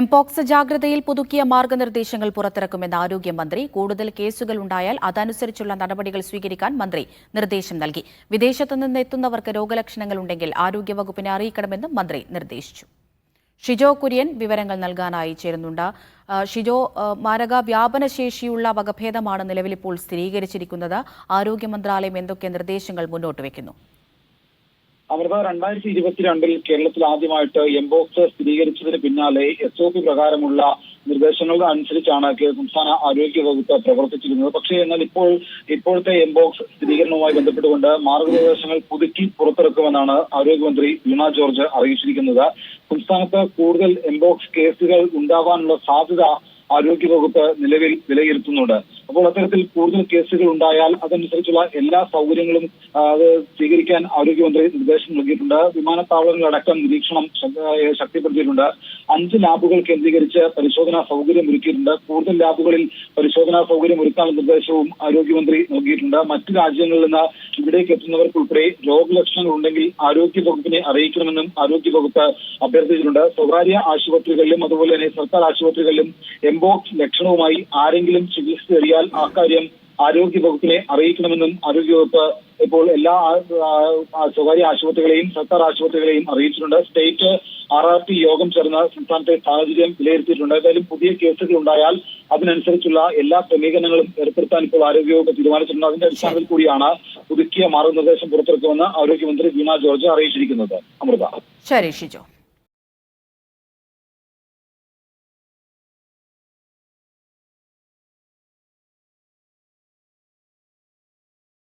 Mpox ജാഗ്രതയിൽ പുതുക്കിയ മാർഗനിർദ്ദേശങ്ങൾ പുറത്തിറക്കുമെന്ന് ആരോഗ്യമന്ത്രി. കൂടുതൽ കേസുകൾ ഉണ്ടായാൽ അതനുസരിച്ചുള്ള നടപടികൾ സ്വീകരിക്കാൻ മന്ത്രി നിർദ്ദേശം നൽകി. വിദേശത്തു നിന്ന് എത്തുന്നവർക്ക് രോഗലക്ഷണങ്ങൾ ഉണ്ടെങ്കിൽ ആരോഗ്യവകുപ്പിനെ അറിയിക്കണമെന്നും മന്ത്രി നിർദ്ദേശിച്ചു. ഷിജോ കുര്യൻ വിവരങ്ങൾ നൽകാനായി ചേരുന്നുണ്ട്. ഷിജോ മാരക വ്യാപനശേഷിയുള്ള വകഭേദമാണ് നിലവിലിപ്പോൾ സ്ഥിരീകരിച്ചിരിക്കുന്നത്. ആരോഗ്യ മന്ത്രാലയം എന്തൊക്കെ നിർദ്ദേശങ്ങൾ മുന്നോട്ട് വയ്ക്കുന്നു? അമൃത രണ്ടായിരത്തി ഇരുപത്തിരണ്ടിൽ കേരളത്തിൽ ആദ്യമായിട്ട് എംബോക്സ് സ്ഥിരീകരിച്ചതിന് പിന്നാലെ എസ് ഒ പി പ്രകാരമുള്ള നിർദ്ദേശങ്ങളുടെ അനുസരിച്ചാണ് സംസ്ഥാന ആരോഗ്യ വകുപ്പ് പ്രവർത്തിച്ചിരുന്നത്. പക്ഷേ എന്നാൽ ഇപ്പോൾ ഇപ്പോഴത്തെ എംബോക്സ് സ്ഥിരീകരണവുമായി ബന്ധപ്പെട്ടുകൊണ്ട് മാർഗനിർദ്ദേശങ്ങൾ പുതുക്കി പുറത്തിറക്കുമെന്നാണ് ആരോഗ്യമന്ത്രി വീണ ജോർജ് അറിയിച്ചിരിക്കുന്നത്. സംസ്ഥാനത്ത് കൂടുതൽ എംബോക്സ് കേസുകൾ ഉണ്ടാവാനുള്ള സാധ്യത ആരോഗ്യവകുപ്പ് നിലവിൽ വിലയിരുത്തുന്നുണ്ട്. അപ്പോൾ അത്തരത്തിൽ കൂടുതൽ കേസുകൾ ഉണ്ടായാൽ അതനുസരിച്ചുള്ള എല്ലാ സൗകര്യങ്ങളും അത് സ്വീകരിക്കാൻ ആരോഗ്യമന്ത്രി നിർദ്ദേശം നൽകിയിട്ടുണ്ട്. വിമാനത്താവളങ്ങളടക്കം നിരീക്ഷണം ശക്തിപ്പെടുത്തിയിട്ടുണ്ട്. അഞ്ച് ലാബുകൾ കേന്ദ്രീകരിച്ച് പരിശോധനാ സൗകര്യം ഒരുക്കിയിട്ടുണ്ട്. കൂടുതൽ ലാബുകളിൽ പരിശോധനാ സൗകര്യം ഒരുക്കാനുള്ള നിർദ്ദേശവും ആരോഗ്യമന്ത്രി നൽകിയിട്ടുണ്ട്. മറ്റു രാജ്യങ്ങളിൽ നിന്ന് ഇവിടേക്ക് എത്തുന്നവർക്ക് ഉൾപ്പെടെ രോഗലക്ഷണങ്ങൾ ഉണ്ടെങ്കിൽ ആരോഗ്യ വകുപ്പിനെ അറിയിക്കണമെന്നും ആരോഗ്യ വകുപ്പ് അഭ്യർത്ഥിച്ചിട്ടുണ്ട്. സ്വകാര്യ ആശുപത്രികളിലും അതുപോലെ തന്നെ സർക്കാർ ആശുപത്രികളിലും എംബോക്സ് ലക്ഷണവുമായി ആരെങ്കിലും ചികിത്സ തേടിയാൽ അക്കാര്യം ആരോഗ്യ വകുപ്പിനെ അറിയിക്കണമെന്നും ആരോഗ്യവകുപ്പ് ഇപ്പോൾ എല്ലാ സ്വകാര്യ ആശുപത്രികളെയും സർക്കാർ ആശുപത്രികളെയും അറിയിച്ചിട്ടുണ്ട്. സ്റ്റേറ്റ് ആർ ആർ ടി യോഗം ചേർന്ന് സംസ്ഥാനത്തെ സാഹചര്യം വിലയിരുത്തിയിട്ടുണ്ട്. ഏതായാലും പുതിയ കേസുകൾ ഉണ്ടായാൽ അതിനനുസരിച്ചുള്ള എല്ലാ ക്രമീകരണങ്ങളും ഏർപ്പെടുത്താൻ ഇപ്പോൾ ആരോഗ്യവകുപ്പ് തീരുമാനിച്ചിട്ടുണ്ട്. അതിന്റെ അടിസ്ഥാനത്തിൽ കൂടിയാണ് പുതുക്കിയ മാർഗനിർദ്ദേശം പുറത്തിറക്കുമെന്ന് ആരോഗ്യമന്ത്രി വീണ ജോർജ് അറിയിച്ചിരിക്കുന്നത്. അമൃത. ശരി ഷിജോ.